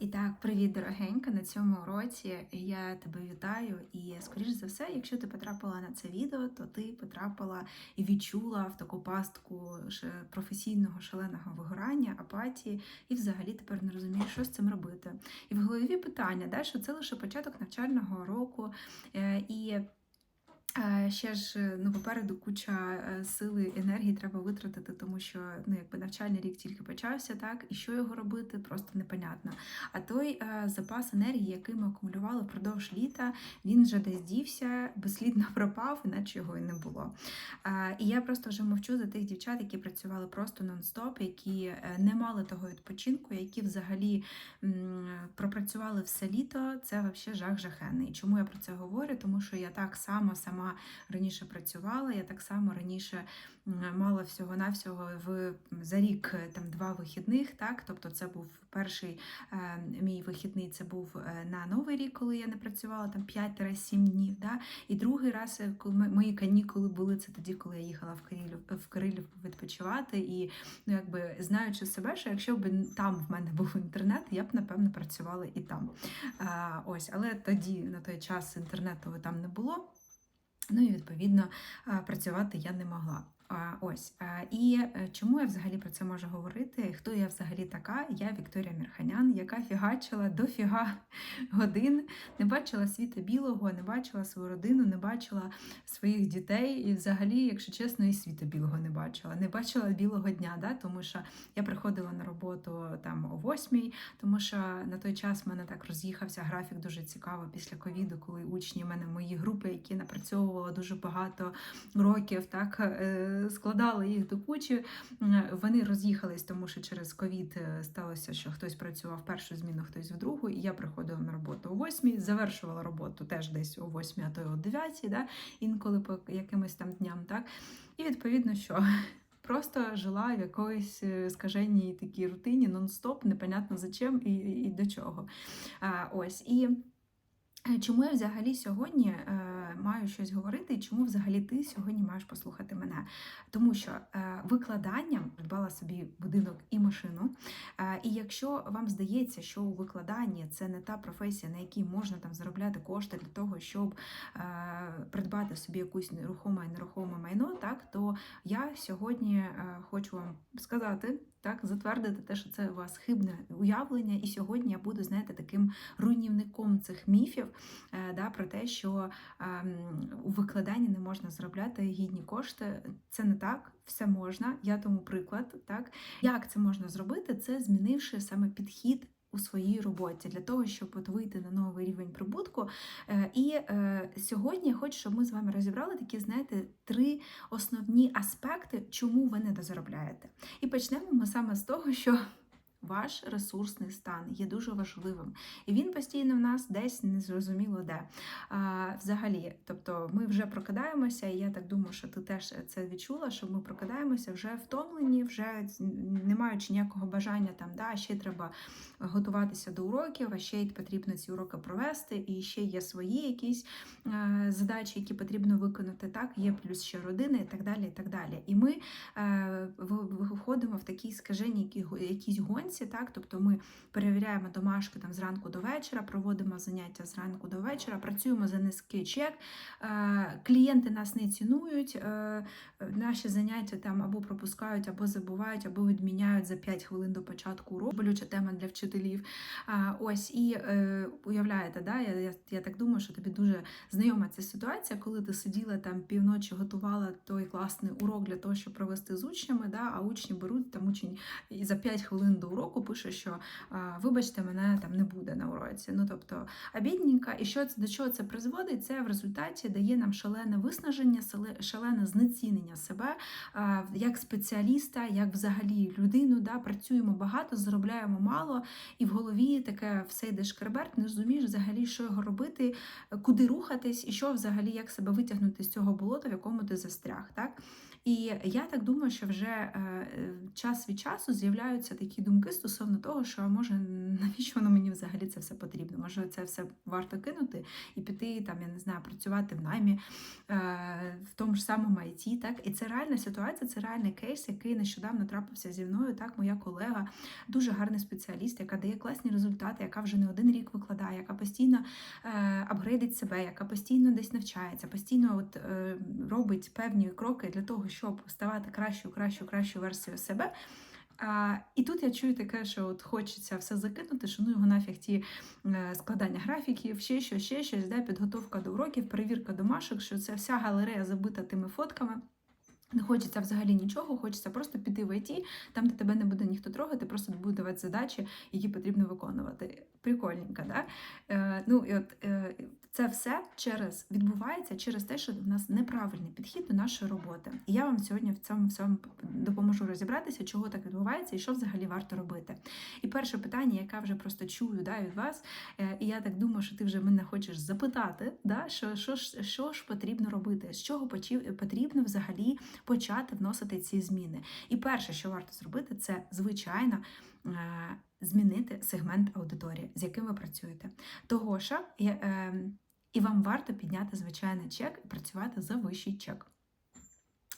І так, привіт, дорогенька. На цьому уроці я тебе вітаю. І скоріш за все, якщо ти потрапила на це відео, то ти потрапила і відчула в таку пастку професійного шаленого вигорання, апатії, і взагалі тепер не розумієш, що з цим робити. І в голові питання, да, що це лише початок навчального року, е, і Ще ж е, ну попереду куча е, сили енергії треба витратити, тому що ну якби навчальний рік тільки почався, так і що його робити, просто непонятно. А той е, запас енергії, який ми акумулювали впродовж літа, він вже десь дівся, безслідно пропав, іначе його і не було. Е, і я просто вже мовчу за тих дівчат, які працювали просто нон-стоп, які е, не мали того відпочинку, які взагалі пропрацювали все літо. Це взагалі жах жахенний. Чому я про це говорю? Тому що я так само сама раніше працювала. Я так само раніше мала всього-навсього в за рік е, там два вихідних. Так, тобто, це був перший е, мій вихідний. Це був е, на новий рік, коли я не працювала там 5-7 днів. Да? І другий раз, коли ми- мої канікули були, це тоді, коли я їхала в Кирилів в Кирилів відпочивати. І ну, якби знаючи себе, що якщо б там в мене був інтернет, я б напевно працювала і там. А, ось, але тоді на той час інтернету там не було. Ну і відповідно працювати я не могла. Ось і е, чому я взагалі про це можу говорити? Хто я взагалі така? Я Вікторія Мірханян, яка фігачила до фіга годин, не бачила світа білого, не бачила свою родину, не бачила своїх дітей. І взагалі, якщо чесно, і світа білого не бачила. Не бачила білого дня, да? тому що я приходила на роботу там о восьмій, тому що на той час в мене так роз'їхався графік дуже цікаво після ковіду, коли учні в мене мої групи, які напрацьовували дуже багато років, так е, складали їх до кучі. Вони роз'їхались, тому що через ковід е, сталося, що хтось працював першу зміну, хтось в другу. І я приходила на роботу о восьмій, завершувала роботу теж десь о восьмій, а то й о дев'ятій, да? інколи по якимось там дням. Так? І відповідно, що просто жила в якоїсь е, скаженій такій рутині, нон-стоп, непонятно за чим і, і, і до чого. А, ось. І Чому я взагалі сьогодні е, маю щось говорити, і чому взагалі ти сьогодні маєш послухати мене? Тому що е, викладанням придбала собі будинок і машину. Е, і якщо вам здається, що у викладанні це не та професія, на якій можна там заробляти кошти для того, щоб е, придбати собі якусь нерухоме і нерухоме майно, так то я сьогодні е, хочу вам сказати. Так, затвердити те, що це у вас хибне уявлення, і сьогодні я буду, знаєте, таким руйнівником цих міфів, е, да, про те, що ем, у викладанні не можна заробляти гідні кошти. Це не так, все можна. Я тому приклад. Так як це можна зробити? Це змінивши саме підхід. У своїй роботі для того, щоб от вийти на новий рівень прибутку. Е, І е, сьогодні я хочу, щоб ми з вами розібрали такі, знаєте, три основні аспекти, чому ви не дозаробляєте. І почнемо ми саме з того, що ваш ресурсний стан є дуже важливим. І він постійно в нас десь незрозуміло де. А, взагалі, тобто ми вже прокидаємося, і я так думаю, що ти теж це відчула, що ми прокидаємося вже втомлені, вже не маючи ніякого бажання там, да, ще треба готуватися до уроків, а ще й потрібно ці уроки провести, і ще є свої якісь е, задачі, які потрібно виконати. Так, є плюс ще родини і так далі. І так далі. І ми е, виходимо в такій скаженій які- якійсь гонці, так, тобто ми перевіряємо домашки там зранку до вечора, проводимо заняття зранку до вечора, працюємо за низький чек. Е, Клієнти нас не цінують, е, наші заняття там або пропускають, або забувають, або відміняють за 5 хвилин до початку уроку. Болюча тема для вчителів. Ось і е, уявляєте, да, я, я, я так думаю, що тобі дуже знайома ця ситуація, коли ти сиділа там півночі, готувала той класний урок для того, щоб провести з учнями, да, а учні беруть там учень і за 5 хвилин до уроку пише, що вибачте, мене там не буде на уроці. Ну тобто, а бідненька, і що це до чого це призводить? Це в результаті дає нам шалене виснаження, шалене знецінення себе як спеціаліста, як взагалі людину. Да, працюємо багато, заробляємо мало, і в голові таке все йде шкерберт, не розумієш взагалі, що його робити, куди рухатись, і що взагалі як себе витягнути з цього болота, в якому ти застряг. Так? І я так думаю, що вже е, час від часу з'являються такі думки стосовно того, що може навіщо воно мені взагалі це все потрібно? Може, це все варто кинути і піти там, я не знаю, працювати в наймі е, в тому ж самому IT, так? І це реальна ситуація, це реальний кейс, який нещодавно трапився зі мною. Так, моя колега, дуже гарний спеціаліст, яка дає класні результати, яка вже не один рік викладає, яка постійно е, апгрейдить себе, яка постійно десь навчається, постійно от, робить певні кроки для того, щоб ставати кращою, кращою, кращою версією себе. А, І тут я чую таке, що от хочеться все закинути, що ну його нафіг ті е, складання графіків, ще щось, ще щось, да, підготовка до уроків, перевірка домашок, що це вся галерея забита тими фотками. Не хочеться взагалі нічого, хочеться просто піти в ІТ, там, де тебе не буде ніхто трогати, просто буде давати задачі, які потрібно виконувати. Прикольненько, да? Е, ну, і от, е, Це все через відбувається через те, що в нас неправильний підхід до нашої роботи. І я вам сьогодні в цьому всьому допоможу розібратися, чого так відбувається і що взагалі варто робити. І перше питання, яке вже просто чую да, від вас, е, і я так думаю, що ти вже мене хочеш запитати, да, що, що, ж, що ж потрібно робити, з чого потрібно взагалі почати вносити ці зміни. І перше, що варто зробити, це звичайно. Е, змінити сегмент аудиторії, з яким ви працюєте. Того ж, е, і вам варто підняти звичайний чек і працювати за вищий чек.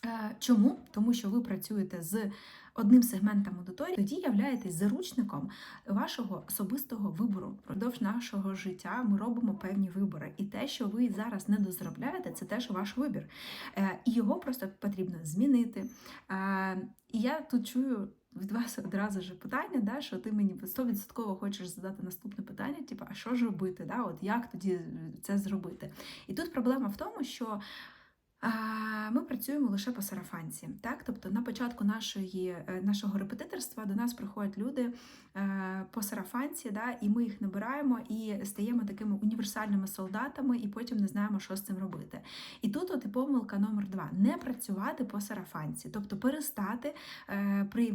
Е, чому? Тому що ви працюєте з одним сегментом аудиторії, тоді являєтесь заручником вашого особистого вибору. Продовж нашого життя ми робимо певні вибори. І те, що ви зараз не дозаробляєте, це теж ваш вибір. І його просто потрібно змінити. І я тут чую від вас одразу ж питання, да, що ти мені 100% хочеш задати наступне питання, типу, а що ж робити? Да, от Як тоді це зробити? І тут проблема в тому, що ми працюємо лише по сарафанці. Так? Тобто на початку нашої, е, нашого репетиторства до нас приходять люди е, по сарафанці, да? і ми їх набираємо і стаємо такими універсальними солдатами, і потім не знаємо, що з цим робити. І тут от і помилка номер два: не працювати по сарафанці, тобто перестати е, при,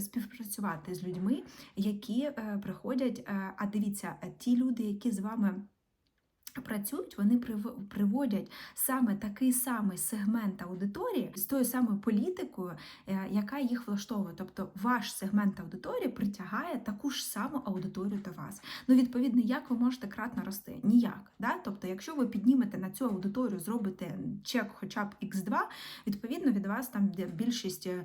співпрацювати з людьми, які приходять. А дивіться, ті люди, які з вами. Працюють, вони приводять саме такий самий сегмент аудиторії з тою самою політикою, е, яка їх влаштовує. Тобто ваш сегмент аудиторії притягає таку ж саму аудиторію до вас. Ну, відповідно, як ви можете кратно рости? Ніяк. Да? Тобто, якщо ви піднімете на цю аудиторію, зробите чек хоча б X2, відповідно від вас там більшість е,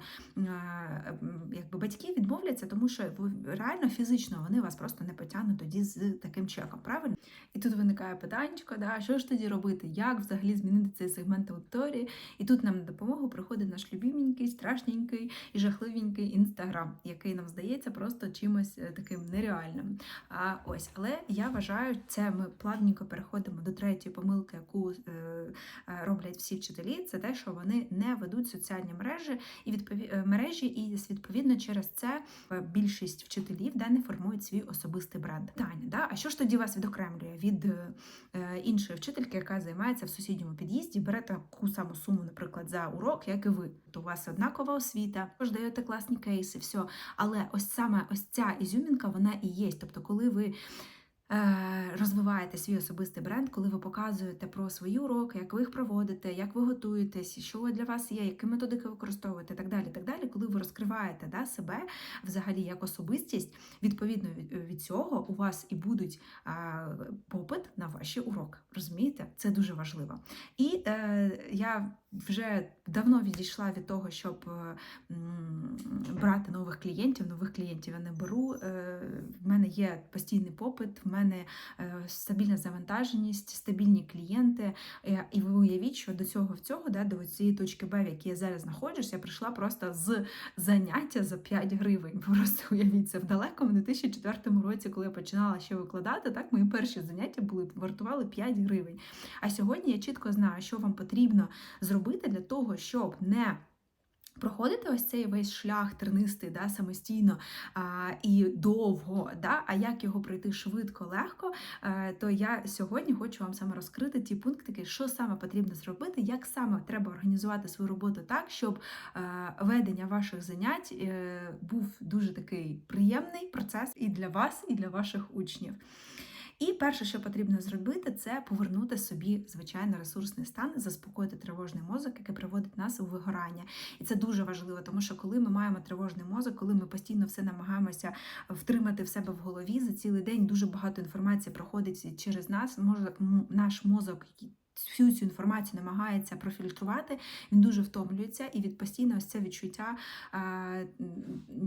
якби, батьків відмовляться, тому що ви реально фізично вони вас просто не потягнуть тоді з таким чеком. Правильно? І тут виникає питання питанчко, да, що ж тоді робити, як взагалі змінити цей сегмент аудиторії. І тут нам на допомогу приходить наш любименький, страшненький і жахливенький інстаграм, який нам здається просто чимось е, таким нереальним. А ось, але я вважаю, це ми плавненько переходимо до третьої помилки, яку е, е, роблять всі вчителі. Це те, що вони не ведуть соціальні мережі і відпові... мережі, і відповідно через це більшість вчителів да, не формують свій особистий бренд. Таня, да? А що ж тоді вас відокремлює від іншої вчительки, яка займається в сусідньому під'їзді, бере таку саму суму, наприклад, за урок, як і ви. То у вас однакова освіта, ви ж даєте класні кейси, все. Але ось саме ось ця ізюмінка, вона і є. Тобто, коли ви. Е, розвиваєте свій особистий бренд, коли ви показуєте про свої уроки, як ви їх проводите, як ви готуєтесь, що для вас є, які методики використовуєте, так далі. так далі. Коли ви розкриваєте да, себе взагалі як особистість, відповідно від цього у вас і будуть а, попит на ваші уроки. Розумієте? Це дуже важливо. І е, я вже давно відійшла від того, щоб е, брати нових клієнтів. Нових клієнтів я не беру. Е, в мене є постійний попит, в мене е, стабільна завантаженість, стабільні клієнти. І ви уявіть, що до цього в цього, да, до цієї точки Б, в якій я зараз знаходжусь, я прийшла просто з заняття за 5 гривень. Просто уявіть це в далекому 2004 році, коли я починала ще викладати, так мої перші заняття були вартували 5 гривень. А сьогодні я чітко знаю, що вам потрібно зробити робити для того, щоб не Проходити ось цей весь шлях тернистий, да, самостійно а, і довго, да, а як його пройти швидко, легко, а, е, то я сьогодні хочу вам саме розкрити ті пунктики, що саме потрібно зробити, як саме треба організувати свою роботу так, щоб а, е, ведення ваших занять а, е, був дуже такий приємний процес і для вас, і для ваших учнів. І перше, що потрібно зробити, це повернути собі звичайно ресурсний стан, заспокоїти тривожний мозок, який приводить нас у вигорання. І це дуже важливо, тому що коли ми маємо тривожний мозок, коли ми постійно все намагаємося втримати в себе в голові за цілий день, дуже багато інформації проходить через нас. Може, наш мозок всю цю інформацію намагається профільтрувати, він дуже втомлюється, і від постійного ось це відчуття,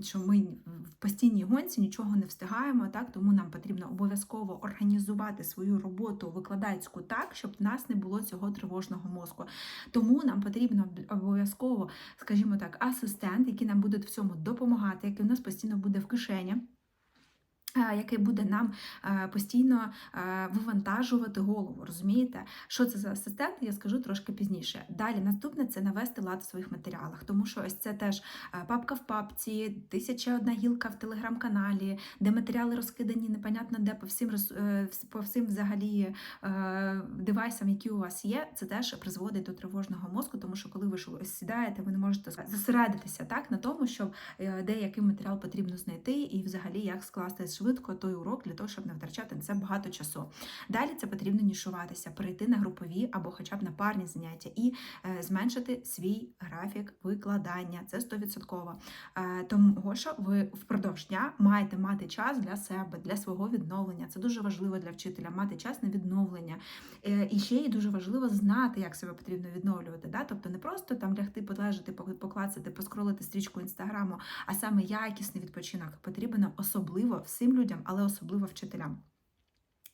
що ми в постійній гонці нічого не встигаємо. Так тому нам потрібно обов'язково організувати свою роботу викладацьку так, щоб в нас не було цього тривожного мозку. Тому нам потрібно обов'язково, скажімо так, асистент, який нам буде в цьому допомагати, який у нас постійно буде в кишені який буде нам постійно вивантажувати голову. Розумієте, що це за асистент? Я скажу трошки пізніше. Далі наступне це навести лад у своїх матеріалах, тому що ось це теж папка в папці, тисяча одна гілка в телеграм-каналі, де матеріали розкидані, непонятно де по всім е, по всім взагалі е, девайсам, які у вас є. Це теж призводить до тривожного мозку, тому що коли ви сідаєте, ви не можете зосередитися так на тому, щоб е, деякий матеріал потрібно знайти, і взагалі як скласти швидко той урок для того, щоб не втрачати на це багато часу. Далі це потрібно нішуватися, перейти на групові або хоча б на парні заняття і е, зменшити свій графік викладання. Це 100%. Е, тому що ви впродовж дня маєте мати час для себе, для свого відновлення. Це дуже важливо для вчителя мати час на відновлення. Е, і ще й дуже важливо знати, як себе потрібно відновлювати. Да? Тобто не просто там лягти, полежати, поклацати, поскролити стрічку інстаграму, а саме якісний відпочинок потрібен особливо всім людям, але особливо вчителям.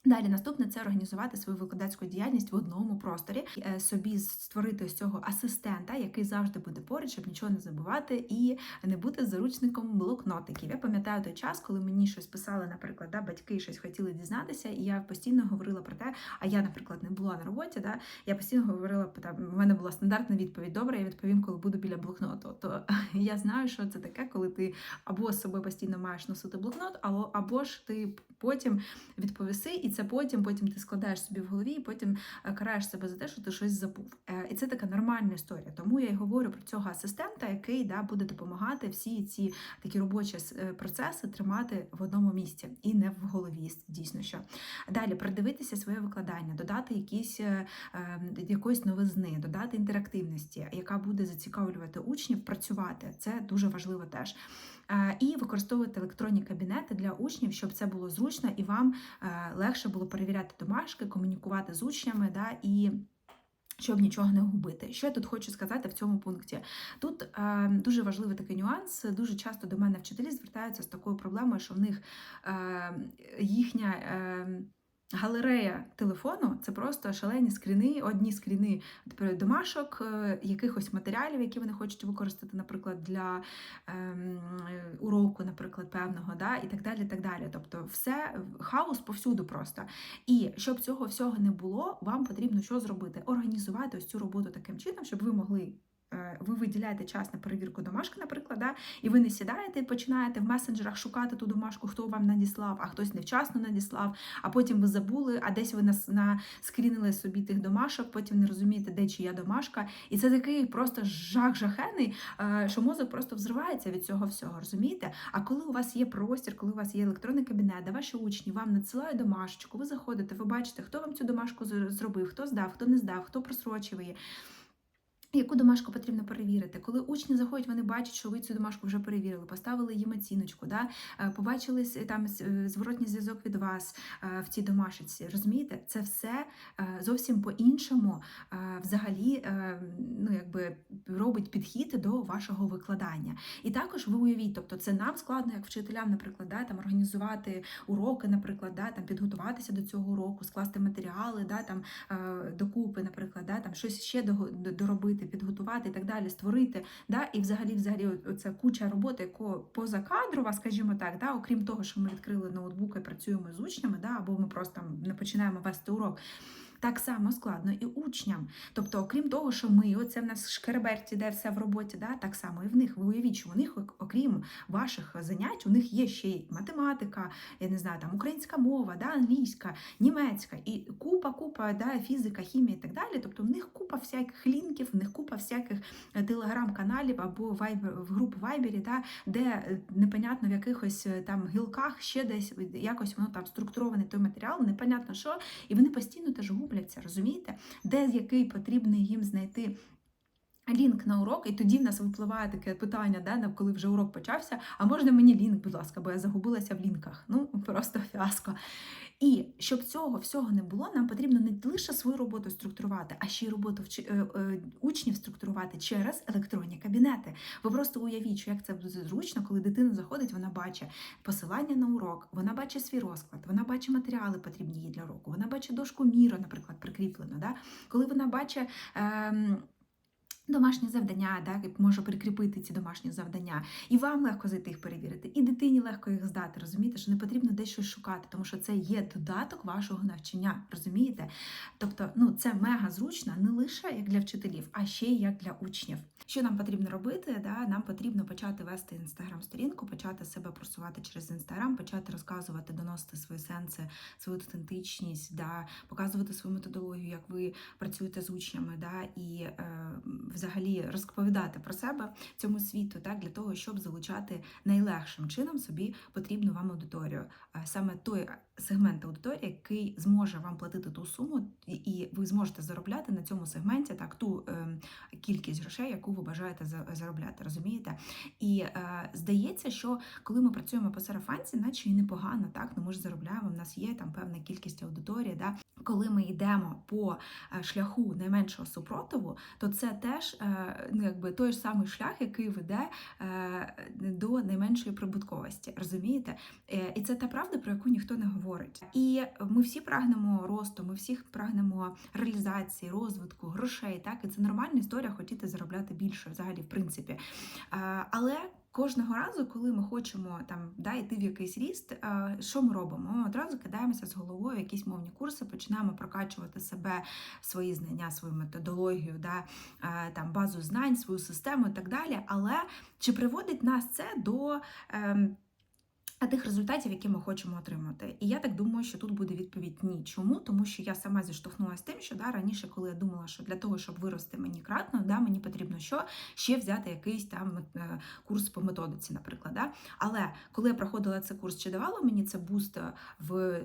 Далі наступне це організувати свою викладацьку діяльність в одному просторі, е, собі створити з цього асистента, який завжди буде поруч, щоб нічого не забувати і не бути заручником блокнотиків. Я пам'ятаю той час, коли мені щось писали, наприклад, да, батьки щось хотіли дізнатися, і я постійно говорила про те, а я, наприклад, не була на роботі. Да, Я постійно говорила, там, в мене була стандартна відповідь. Добре, я відповім, коли буду біля блокноту. То я знаю, що це таке, коли ти або з собою постійно маєш носити блокнот, або, або ж ти потім відповіси. і це потім, потім ти складаєш собі в голові, і потім е, караєш себе за те, що ти щось забув. Е, і це така нормальна історія. Тому я й говорю про цього асистента, який да, буде допомагати всі ці такі робочі е, процеси тримати в одному місці і не в голові. Дійсно, що далі придивитися своє викладання, додати якісь якоїсь новизни, додати інтерактивності, яка буде зацікавлювати учнів, працювати. Це дуже важливо теж. І використовувати електронні кабінети для учнів, щоб це було зручно і вам легше було перевіряти домашки, комунікувати з учнями да, і. Щоб нічого не губити. Що я тут хочу сказати в цьому пункті? Тут е, дуже важливий такий нюанс. Дуже часто до мене вчителі звертаються з такою проблемою, що в них е, їхня. Е, Галерея телефону це просто шалені скріни, одні скріни домашок, е, якихось матеріалів, які вони хочуть використати, наприклад, для ем, уроку, наприклад, певного, да, і так далі. так далі. Тобто, все хаос повсюду просто. І щоб цього всього не було, вам потрібно що зробити? Організувати ось цю роботу таким чином, щоб ви могли ви виділяєте час на перевірку домашки, наприклад, да, і ви не сідаєте і починаєте в месенджерах шукати ту домашку, хто вам надіслав, а хтось невчасно надіслав, а потім ви забули, а десь ви наскрінили собі тих домашок, потім не розумієте, де чия домашка. І це такий просто жах жахений, е, що мозок просто взривається від цього всього. розумієте? А коли у вас є простір, коли у вас є електронний кабінет, де ваші учні вам надсилають домашечку, ви заходите, ви бачите, хто вам цю домашку зробив, хто здав, хто не здав, хто просрочив її. Яку домашку потрібно перевірити? Коли учні заходять, вони бачать, що ви цю домашку вже перевірили, поставили їм оціночку, да? Е, побачили там е, зворотній зв'язок від вас е, в цій домашці. Розумієте, це все зовсім по-іншому взагалі ну, якби робить підхід до вашого викладання. І також ви уявіть, тобто це нам складно, як вчителям, наприклад, да, там організувати уроки, наприклад, да, там підготуватися до цього уроку, скласти матеріали, да, там докупи, наприклад, да, там щось ще доробити зробити, підготувати і так далі, створити. Да? І взагалі, взагалі, це куча роботи, яка позакадрова, скажімо так, да? окрім того, що ми відкрили ноутбук і працюємо з учнями, да? або ми просто не починаємо вести урок. Так само складно і учням. Тобто, окрім того, що ми, оце в нас шкереберті, де все в роботі, да, так само і в них. Ви уявіть, що у них, окрім ваших занять, у них є ще й математика, я не знаю, там українська мова, да, англійська, німецька і купа, купа, да, фізика, хімія і так далі. Тобто в них купа всяких лінків, в них купа всяких е, телеграм-каналів або вайбер в груп Вайбері, да, де е, непонятно в якихось е, там гілках ще десь якось воно там структурований той матеріал, непонятно що, і вони постійно теж губляться, розумієте? Де який потрібний їм знайти. Лінк на урок, і тоді в нас випливає таке питання, да, коли вже урок почався. А можна мені лінк, будь ласка, бо я загубилася в лінках. Ну просто фіаско. І щоб цього всього не було, нам потрібно не лише свою роботу структурувати, а ще й роботу е, е, учнів структурувати через електронні кабінети. Ви просто уявіть, що як це буде зручно, коли дитина заходить, вона бачить посилання на урок, вона бачить свій розклад, вона бачить матеріали потрібні їй для уроку, вона бачить дошку міра, наприклад, прикріплено. Да? Коли вона бачить. Ем, Домашні завдання, так, і може прикріпити ці домашні завдання, і вам легко зайти їх перевірити, і дитині легко їх здати. Розумієте, що не потрібно десь щось шукати, тому що це є додаток вашого навчання. Розумієте? Тобто, ну це мега зручно не лише як для вчителів, а ще й як для учнів. Що нам потрібно робити? Да? Нам потрібно почати вести інстаграм-сторінку, почати себе просувати через інстаграм, почати розказувати, доносити свої сенси, свою автентичність, да? показувати свою методологію, як ви працюєте з учнями, да? і е, взагалі розповідати про себе цьому світу, так для того, щоб залучати найлегшим чином собі потрібну вам аудиторію. Саме той сегмент аудиторії, який зможе вам платити ту суму, і- ви зможете заробляти на цьому сегменті так ту е, кількість грошей, яку ви бажаєте за- заробляти, розумієте? І е, здається, що коли ми працюємо по сарафанці, наче і непогано, так ну ми ж заробляємо. В нас є там певна кількість аудиторії. Да? Коли ми йдемо по е, шляху найменшого супротиву, то це теж е, ну, якби той ж самий шлях, який веде е, до найменшої прибутковості. Розумієте? І це та правда, про яку ніхто не говорить. І ми всі прагнемо росту, ми всі прагнемо реалізації, розвитку, грошей. Так, і це нормальна історія хотіти заробляти більше, взагалі, в принципі. Але Кожного разу, коли ми хочемо там да, йти в якийсь ріст, е, що ми робимо? Ми одразу кидаємося з головою в якісь мовні курси, починаємо прокачувати себе, свої знання, свою методологію, да, е, там базу знань, свою систему і так далі. Але чи приводить нас це до ем, тих результатів, які ми хочемо отримати? І я так думаю, що тут буде відповідь ні. Чому? Тому що я сама зіштовхнулася з тим, що да, раніше, коли я думала, що для того, щоб вирости мені кратно, да, мені потрібно що ще взяти якийсь там е, курс по методиці, наприклад. Да? Але коли я проходила цей курс, чи давало мені це буст е, в е,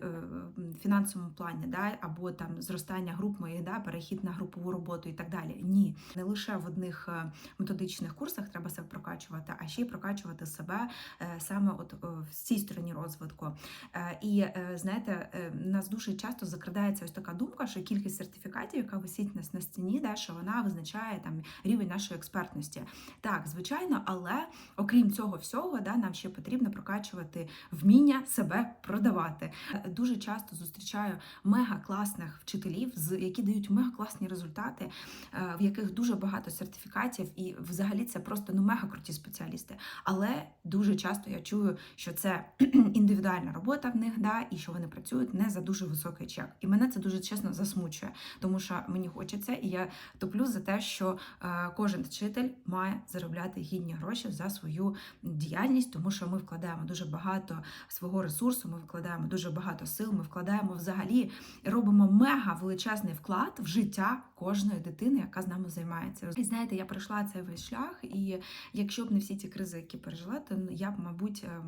фінансовому плані, да, або там зростання груп моїх, да, перехід на групову роботу і так далі? Ні, не лише в одних е, методичних курсах треба себе прокачувати, а ще й прокачувати себе е, саме от е, в цій стороні розвитку. Е, І е, знаєте, е, нас дуже часто закрадається ось така думка, що кількість сертифікатів, яка висить нас на стіні, да, що вона визначає там рівень нашої експертності. Так, звичайно, але окрім цього всього, да, нам ще потрібно прокачувати вміння себе продавати. Дуже часто зустрічаю мега класних вчителів, які дають мега класні результати, в яких дуже багато сертифікатів, і взагалі це просто ну мега круті спеціалісти. Але дуже часто я чую, що це індивідуальна робота в них, да, і що вони працюють не за дуже високий чек. І мене це дуже чесно засмучує, тому що мені хочеться, і я топлю за те, що е, кожен вчитель має заробляти гідні гроші за свою діяльність, тому що ми вкладаємо дуже багато свого ресурсу, ми вкладаємо дуже багато сил, ми вкладаємо взагалі робимо мега величезний вклад в життя кожної дитини, яка з нами займається. І знаєте, я пройшла цей весь шлях, і якщо б не всі ці кризи, які пережила, то я б, мабуть, е,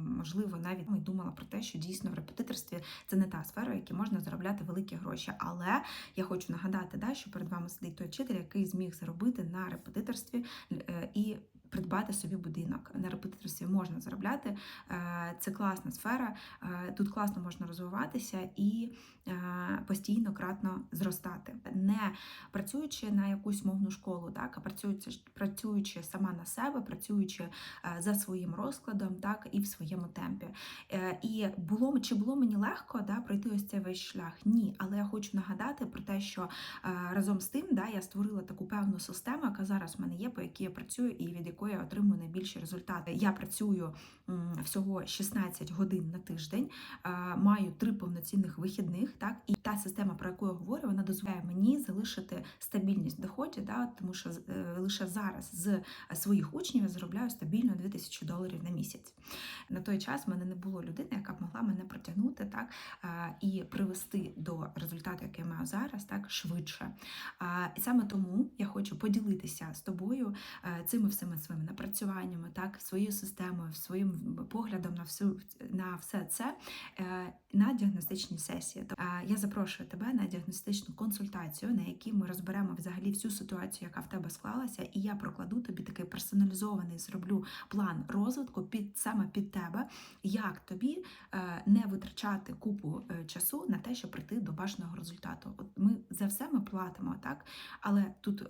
навіть і думала про те, що дійсно в репетиторстві це не та сфера, в якій можна заробляти великі гроші. Але я хочу нагадати, да, що перед вами сидить той вчитель, який зміг заробити на репетиторстві е, і. Придбати собі будинок на репетиторстві можна заробляти. Е, Це класна сфера, е, тут класно можна розвиватися і е, постійно кратно зростати, не працюючи на якусь мовну школу, так а працюючи працюючи сама на себе, працюючи за своїм розкладом, так і в своєму темпі. І було чи було мені легко да, пройти ось цей весь шлях? Ні, але я хочу нагадати про те, що разом з тим да, я створила таку певну систему, яка зараз в мене є, по якій я працюю, і від якої я отримую найбільші результати. Я працюю всього 16 годин на тиждень, е, маю три повноцінних вихідних, так і та система, про яку я говорю, вона дозволяє мені залишити стабільність в доході, да, тому що е, лише зараз з своїх учнів я заробляю стабільно 2000 доларів на місяць. На той час в мене не було людини, яка б могла мене протягнути так е, і привести до результату, який я маю зараз, так швидше. І саме тому я хочу поділитися з тобою цими всіми своїми напрацюваннями, так, своєю системою, своїм поглядом на всю на все це е, на діагностичній сесії. То, е, Я запрошую тебе на діагностичну консультацію, на якій ми розберемо взагалі всю ситуацію, яка в тебе склалася, і я прокладу тобі такий персоналізований, зроблю план розвитку під саме під тебе, як тобі е, не витрачати купу часу на те, щоб прийти до бажаного результату. От ми за все ми платимо, так? Але тут.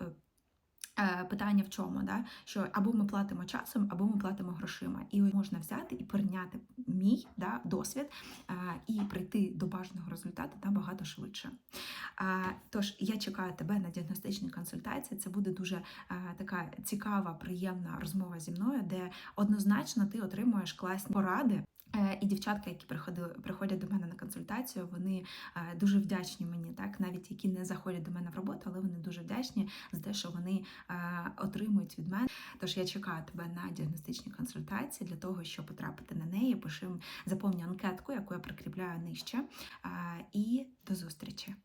Е, е, Питання в чому, да? що або ми платимо часом, або ми платимо грошима. І можна взяти і перейняти мій да, досвід е, і прийти до бажаного результату набагато швидше. А, Тож я чекаю тебе на діагностичній консультації. Це буде дуже е, така цікава, приємна розмова зі мною, де однозначно ти отримуєш класні поради. Е, І дівчатка, які приходили, приходять до мене на консультацію, вони е, дуже вдячні мені, так навіть які не заходять до мене в роботу, але вони дуже вдячні за те, що вони е, отримують від мене. Тож я чекаю тебе на діагностичні консультації для того, щоб потрапити на неї. Пиши заповню анкетку, яку я прикріпляю нижче. І до зустрічі.